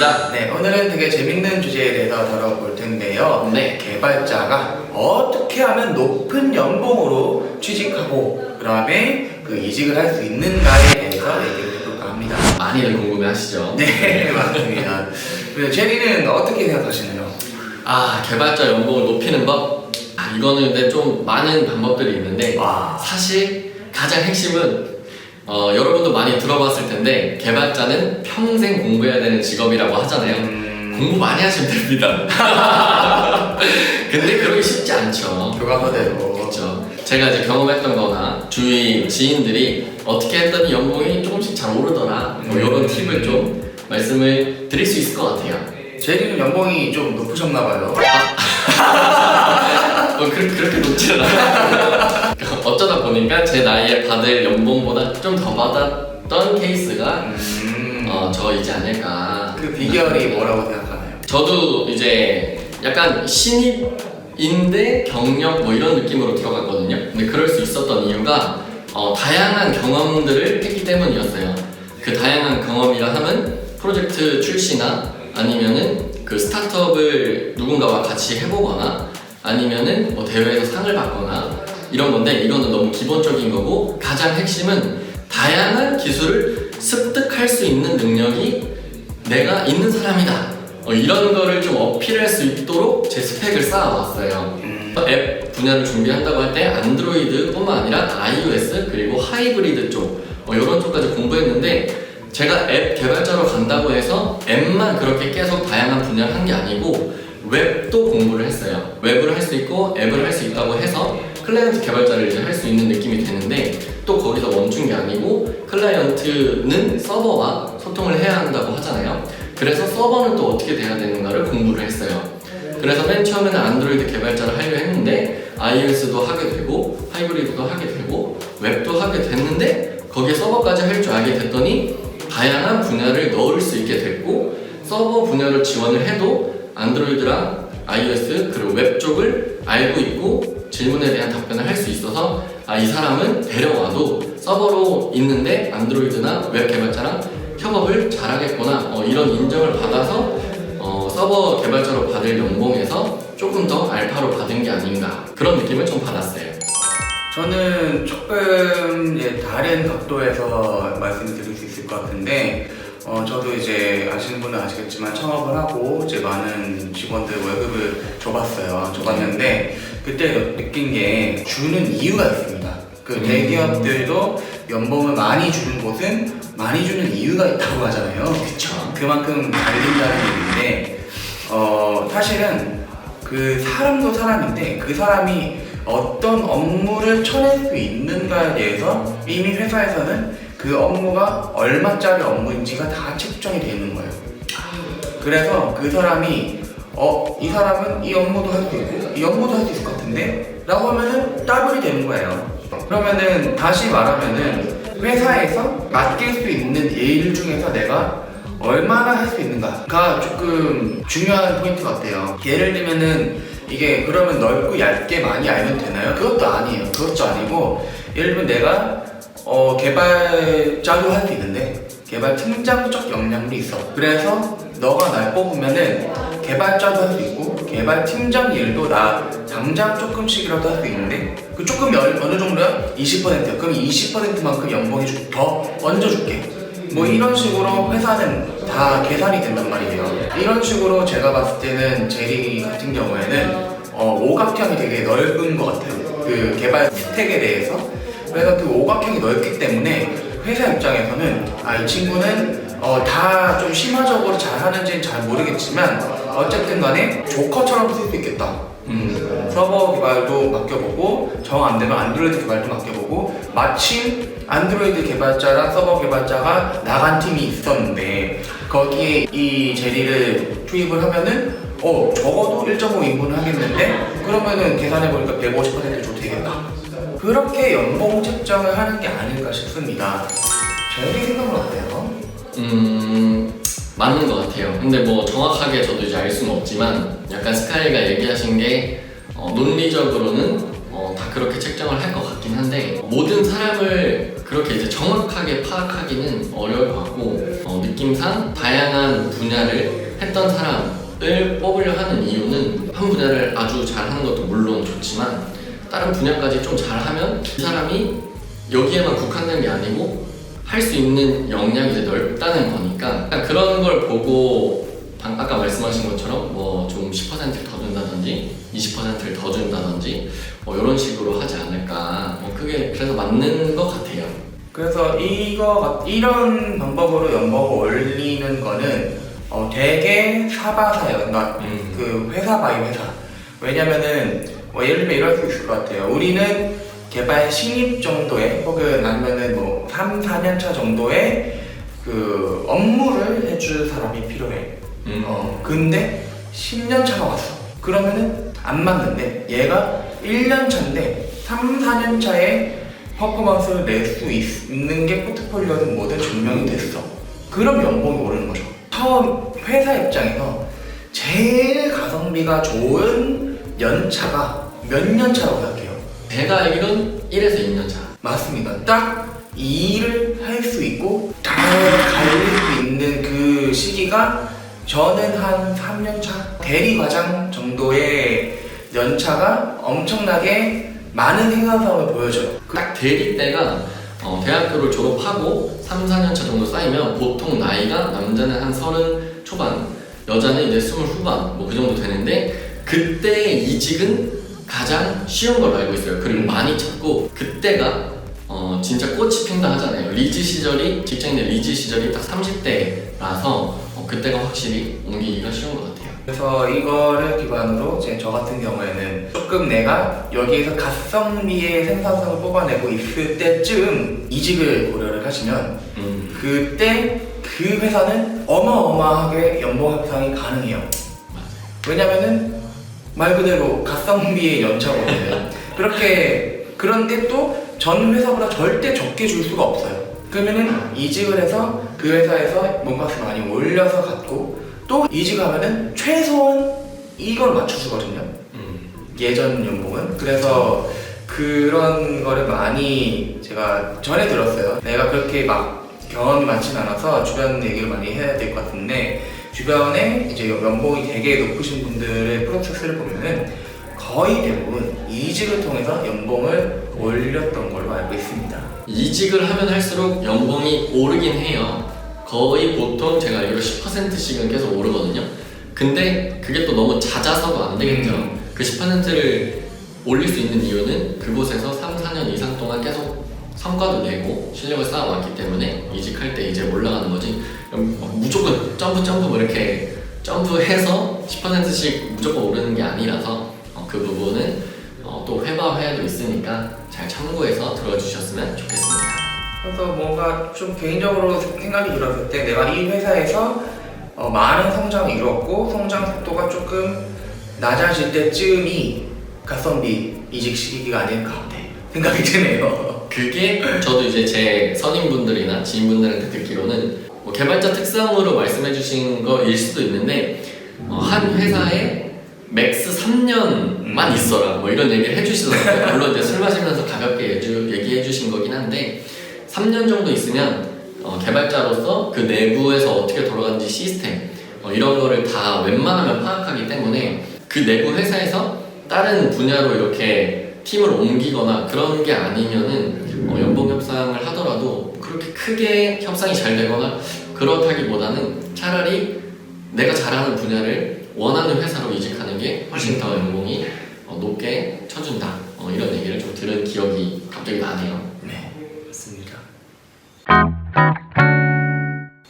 반갑습니다. 네, 오늘은 되게 재밌는 주제에 대해서 다뤄볼 텐데요. 네. 개발자가 어떻게 하면 높은 연봉으로 취직하고 그다음에 그 이직을 할 수 있는가에 대해서 얘기를 해볼까 합니다. 많이들 궁금해하시죠? 네, 맞습니다. 그래서 제리는 어떻게 생각하시나요? 아 개발자 연봉을 높이는 법? 아 이거는 근데 좀 많은 방법들이 있는데 와. 사실 가장 핵심은 어, 여러분도 많이 들어봤을 텐데 개발자는 평생 공부해야 되는 직업이라고 하잖아요. 음, 공부 많이 하시면 됩니다. 근데 그러기 쉽지 않죠. 교과서대로. 그렇죠. 제가 이제 경험했던 거나 주위 지인들이 어떻게 했더니 연봉이 조금씩 잘 오르더라. 뭐 음. 이런 팁을 좀 말씀을 드릴 수 있을 것 같아요. 제리는 연봉이 좀 높으셨나 봐요. 어, 그, 그렇게 높지는 않아요. 어쩌다 보니까 제 나이에 받을 연봉보다 좀 더 받았던 케이스가 음, 어, 저 이지 않을까. 그 비결이 뭐라고 생각하나요? 저도 이제 약간 신입인데 경력 뭐 이런 느낌으로 들어갔거든요. 근데 그럴 수 있었던 이유가 어, 다양한 경험들을 했기 때문이었어요. 그 다양한 경험이라 하면 프로젝트 출시나 아니면은 그 스타트업을 누군가와 같이 해보거나 아니면은 뭐 대회에서 상을 받거나 이런 건데 이거는 너무 기본적인 거고 가장 핵심은 다양한 기술을 습득할 수 있는 능력이 내가 있는 사람이다. 어, 이런 거를 좀 어필할 수 있도록 제 스펙을 쌓아왔어요. 음, 앱 분야를 준비한다고 할 때 안드로이드뿐만 아니라 iOS 그리고 하이브리드 쪽 어, 이런 쪽까지 공부했는데 제가 앱 개발자로 간다고 해서 앱만 그렇게 계속 다양한 분야를 한 게 아니고 웹도 공부를 했어요. 웹을 할 수 있고 앱을 할 수 있다고 해서 클라이언트 개발자를 이제 할 수 있는 느낌이 되는데 또 거기서 멈춘 게 아니고 클라이언트는 서버와 소통을 해야 한다고 하잖아요. 그래서 서버는 또 어떻게 돼야 되는가를 공부를 했어요. 그래서 맨 처음에는 안드로이드 개발자를 하려 했는데 iOS도 하게 되고 하이브리드도 하게 되고 웹도 하게 됐는데 거기에 서버까지 할 줄 알게 됐더니 다양한 분야를 넣을 수 있게 됐고 서버 분야를 지원을 해도 안드로이드랑 iOS 그리고 웹 쪽을 알고 있고 질문에 대한 답변을 할 수 있어서 아 이 사람은 데려와도 서버로 있는데 안드로이드나 웹 개발자랑 협업을 잘하겠구나 어, 이런 인정을 받아서 어, 서버 개발자로 받을 연봉에서 조금 더 알파로 받은 게 아닌가 그런 느낌을 좀 받았어요. 저는 조금 이제 다른 각도에서 말씀을 드릴 수 있을 것 같은데 어, 저도 이제 아시는 분은 아시겠지만 창업을 하고 이제 많은 직원들 월급을 줘봤어요. 줘봤는데 그때 느낀 게 주는 이유가 있습니다. 그 음. 대기업들도 연봉을 많이 주는 곳은 많이 주는 이유가 있다고 하잖아요. 그쵸. 그만큼 달린다는 얘기인데 어 사실은 그 사람도 사람인데 그 사람이 어떤 업무를 쳐낼 수 있는가에 대해서 이미 회사에서는 그 업무가 얼마짜리 업무인지가 다 책정이 되어 있는 거예요. 그래서 그 사람이 어 이 사람은 이 업무도 할 수 있고 이 업무도 할 수 있을 것 같은데 라고 하면은 따블이 되는 거예요 그러면은 다시 말하면은 회사에서 맡길 수 있는 일 중에서 내가 얼마나 할 수 있는가가 조금 중요한 포인트 같아요 예를 들면은 이게 그러면 넓고 얇게 많이 알면 되나요? 그것도 아니에요 그것도 아니고 예를 들면 내가 어, 개발자도 할 수 있는데 개발 팀장적 역량도 있어. 그래서 너가 날 뽑으면은 개발자도 할 수 있고 개발 팀장 일도 나 당장 조금씩이라도 할 수 있는데 그 조금이 어느, 정도야? 20%야. 그럼 20%만큼 연봉이 좀더 얹어줄게. 뭐 이런 식으로 회사는 다 계산이 된단 말이에요. 이런 식으로 제가 봤을 때는 제리 같은 경우에는 어, 오각형이 되게 넓은 것 같아요. 그 개발 스택에 대해서. 그래서 그 오각형이 넓기 때문에 회사 입장에서는 아 이 친구는 어, 다 좀 심화적으로 잘하는지는 잘 모르겠지만 어쨌든 간에 조커처럼 쓸 수 있겠다. 음, 서버 개발도 맡겨보고 정 안 되면 안드로이드 개발도 맡겨보고 마침 안드로이드 개발자랑 서버 개발자가 나간 팀이 있었는데 거기에 이 제리를 투입을 하면은 어 적어도 1.5 인분을 하겠는데 그러면은 계산해 보니까 150% 줘도 되겠다. 그렇게 연봉 책정을 하는 게 아닐까 싶습니다. 저희 생각은 어때요? 음 맞는 것 같아요. 근데 뭐 정확하게 저도 이제 알 수는 없지만 약간 스카이가 얘기하신 게 어, 논리적으로는 어, 다다 그렇게 책정을 할 것 같긴 한데 모든 사람을 그렇게 이제 정확하게 파악하기는 어려울 것 같고 어, 느낌상 다양한 분야를 했던 사람을 뽑으려 하는 이유는 한 분야를 아주 잘하는 것도 물론 좋지만 다른 분야까지 좀 잘하면 이 사람이 여기에만 국한된 게 아니고 할 수 있는 역량이 이제 넓다는 거니까 그냥 그런 걸 보고 방- 아까 말씀하신 것처럼 뭐 좀 10%를 더 준다든지 20%를 더 준다든지 뭐 이런 식으로 하지 않을까 뭐 그게 그래서 맞는 것 같아요. 그래서 이거 같- 이런 방법으로 연봉을 올리는 거는 어, 되게 사바사예요. 그러니까 음. 그 회사 바이 회사. 왜냐면은 뭐 예를 들면 이럴 수 있을 것 같아요. 우리는 개발 신입 정도의 혹은 아니면은 뭐 3, 4년 차 정도의 그 업무를 해줄 사람이 필요해. 음. 어, 근데 10년 차가 왔어. 그러면은 안 맞는데 얘가 1년 차인데 3, 4년 차에 퍼포먼스를 낼 수 있는 게 포트폴리오든 뭐든 증명이 됐어. 그럼 연봉이 오르는 거죠. 처음 회사 입장에서 제일 가성비가 좋은 연차가 몇 년 차라고 생각해요? 알기로는 1에서 2년 차. 맞습니다. 딱 일을 할 수 있고 잘 갈릴 수 있는 그 시기가 저는 한 3년 차 대리 과장 정도의 연차가 엄청나게 많은 생산성을 보여줘요. 딱 대리 때가 어, 대학교를 졸업하고 3, 4년 차 정도 쌓이면 보통 나이가 남자는 한 서른 초반, 여자는 이제 스물 후반 뭐 그 정도 되는데 그때 이직은 가장 쉬운 걸로 알고 있어요. 그리고 많이 찾고 그때가 어, 진짜 꽃이 핀다 하잖아요. 리즈 시절이 직장인의 리즈 시절이 딱 30대라서 어, 그때가 확실히 옮기기가 쉬운 것 같아요. 그래서 이거를 기반으로 이제 저 같은 경우에는 조금 내가 여기에서 가성비의 생산성을 뽑아내고 있을 때쯤 이직을 고려를 하시면 음, 그때 그 회사는 어마어마하게 연봉 협상이 가능해요. 맞아요. 왜냐면은 말 그대로 가성비의 연차거든요. 그렇게 그런데 또 전 회사보다 절대 적게 줄 수가 없어요. 그러면은 이직을 해서 그 회사에서 몸값을 많이 올려서 갖고 또 이직하면은 최소한 이걸 맞춰주거든요. 음, 예전 연봉은 그래서 그런 거를 많이 제가 전에 들었어요. 내가 그렇게 막 경험이 많진 않아서 주변 얘기를 많이 해야 될 것 같은데 주변에 이제 연봉이 되게 높으신 분들의 프로세스를 보면은 거의 대부분 이직을 통해서 연봉을 올렸던 걸로 알고 있습니다. 이직을 하면 할수록 연봉이 오르긴 해요. 거의 보통 제가 알기로 10%씩은 계속 오르거든요. 근데 그게 또 너무 잦아서도 안 되겠죠. 그 10%를 올릴 수 있는 이유는 그곳에서 3, 4년 이상 동안 계속 성과도 내고 실력을 쌓아왔기 때문에 이직할 때 이제 올라가는 거지. 무조건 점프 점프 뭐 이렇게 점프해서 10%씩 무조건 오르는 게 아니라서 어, 그 부분은 어, 또 회바회도 있으니까 잘 참고해서 들어주셨으면 좋겠습니다. 그래서 뭔가 좀 개인적으로 생각이 들었을 때 내가 이 회사에서 어, 많은 성장을 이뤘고 성장 속도가 조금 낮아질 때쯤이 가성비 이직 시기가 아닐까 생각이 드네요. 그게 저도 이제 제 선임분들이나 지인분들한테 듣기로는 뭐 개발자 특성으로 말씀해 주신 거일 수도 있는데 어, 한 회사에 맥스 3년만 있어라 뭐 이런 얘기를 해주시더라고요. 물론 이제 술 마시면서 가볍게 얘주, 얘기해 주신 거긴 한데 3년 정도 있으면 어, 개발자로서 그 내부에서 어떻게 돌아가는지 시스템 어, 이런 거를 다 웬만하면 파악하기 때문에 그 내부 회사에서 다른 분야로 이렇게 팀을 옮기거나 그런 게 아니면은 어, 연봉 협상을 하더라도 그렇게 크게 협상이 잘 되거나 그렇다기보다는 차라리 내가 잘하는 분야를 원하는 회사로 이직하는 게 훨씬 더 연봉이 어, 높게 쳐준다 어, 이런 얘기를 좀 들은 기억이 갑자기 나네요. 네, 맞습니다.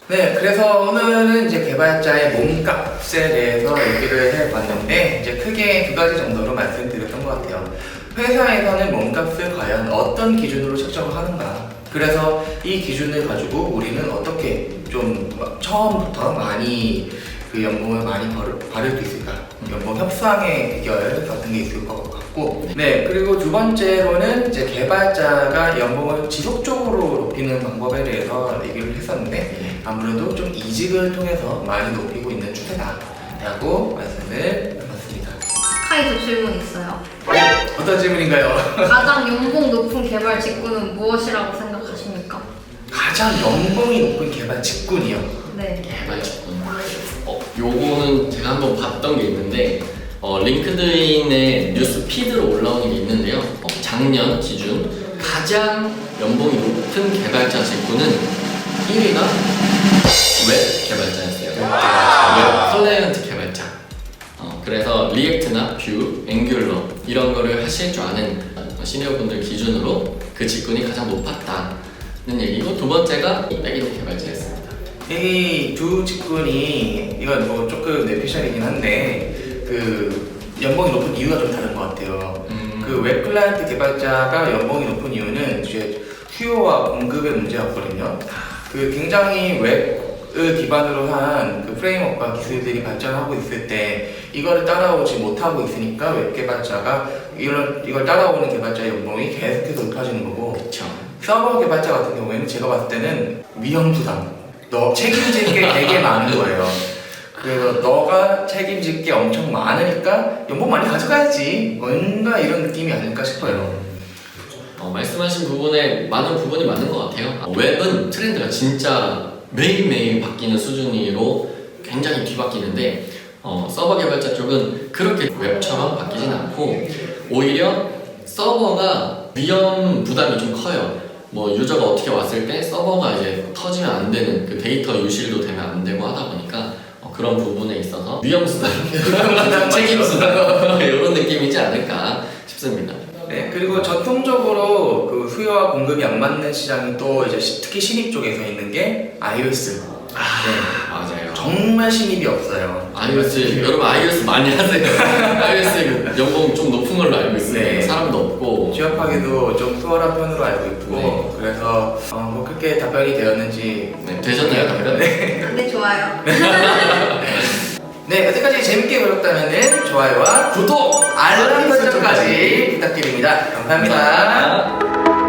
네, 그래서 오늘은 이제 개발자의 몸값에 대해서 얘기를 해봤는데 이제 크게 두 가지 정도로 말씀드렸던 것 같아요. 회사에서는 몸값을 과연 어떤 기준으로 책정을 하는가? 그래서 이 기준을 가지고 우리는 어떻게 좀 처음부터 많이 그 연봉을 많이 벌, 바를 수 있을까? 연봉 협상의 비결 같은 게 있을 것 같고 네 그리고 두 번째로는 이제 개발자가 연봉을 지속적으로 높이는 방법에 대해서 얘기를 했었는데 아무래도 좀 이직을 통해서 많이 높이고 있는 추세다라고 말씀을 해봤습니다. 카이도 질문 있어요. 어, 어떤 질문인가요? 가장 연봉 높은 개발 직군은 무엇이라고 생각하십니까? 가장 연봉이 높은 개발 직군이요. 네. 개발 직군. 어, 요거는 제가 한번 봤던 게 있는데 어, 링크드인의 뉴스 피드로 올라오는 게 있는데요. 어, 작년 기준 가장 연봉이 높은 개발자 직군은 1위가 웹 개발자였어요. 웹 클라이언트 개발자. 어, 그래서 리액트나 뷰, 앵귤러 이런 거를 하실 줄 아는 어, 시니어분들 기준으로 그 직군이 가장 높았다 는 얘기고 두 번째가 백엔드 개발자였습니다. 이 두 직군이 이건 뭐 조금 뇌피셜이긴 한데 그 연봉이 높은 이유가 좀 다른 것 같아요. 음, 그웹 클라이언트 개발자가 연봉이 높은 이유는 이제 수요와 공급의 문제였거든요. 그 굉장히 웹을 기반으로 한 그 프레임워크와 기술들이 발전하고 있을 때 이거를 따라오지 못하고 있으니까 웹 개발자가 이걸, 이걸 따라오는 개발자의 연봉이 계속해서 높아지는 거고 그렇죠. 서버 개발자 같은 경우에는 제가 봤을 때는 위험 부담. 너 책임질 게 되게 많은 거예요. 그래서 너가 책임질 게 엄청 많으니까 연봉 많이 가져가야지. 뭔가 이런 느낌이 아닐까 싶어요. 어, 말씀하신 부분에 많은 부분이 맞는 것 같아요. 어, 웹은 트렌드가 진짜 매일매일 바뀌는 수준으로 굉장히 뒤바뀌는데 어, 서버 개발자 쪽은 그렇게 웹처럼 바뀌진 않고 오히려 서버가 위험 부담이 좀 커요. 뭐 유저가 어떻게 왔을 때 서버가 이제 터지면 안 되는 그 데이터 유실도 되면 안 되고 하다 보니까 어, 그런 부분에 있어서 위험 수단, 책임 수단 이런 느낌이지 않을까 싶습니다. 네, 그리고 전통적으로 그 수요와 공급이 안 맞는 시장이 또 이제 시- 특히 신입 쪽에서 있는 게 iOS. 네, 맞아요. 정말 신입이 없어요. iOS 여러분 iOS 많이 하세요. iOS 그 연봉 좀 높은 걸로 알고 있어요. 네. 사람도 없고. 취업하기도 좀 수월한 편으로 알고 있고 네. 그래서 어, 뭐 그렇게 답변이 되었는지 네, 되셨나요, 답변? 네, 좋아요. 네, 여태까지 재밌게 보셨다면 좋아요와 구독, 알람 설정까지 부탁드립니다. 감사합니다. 감사합니다.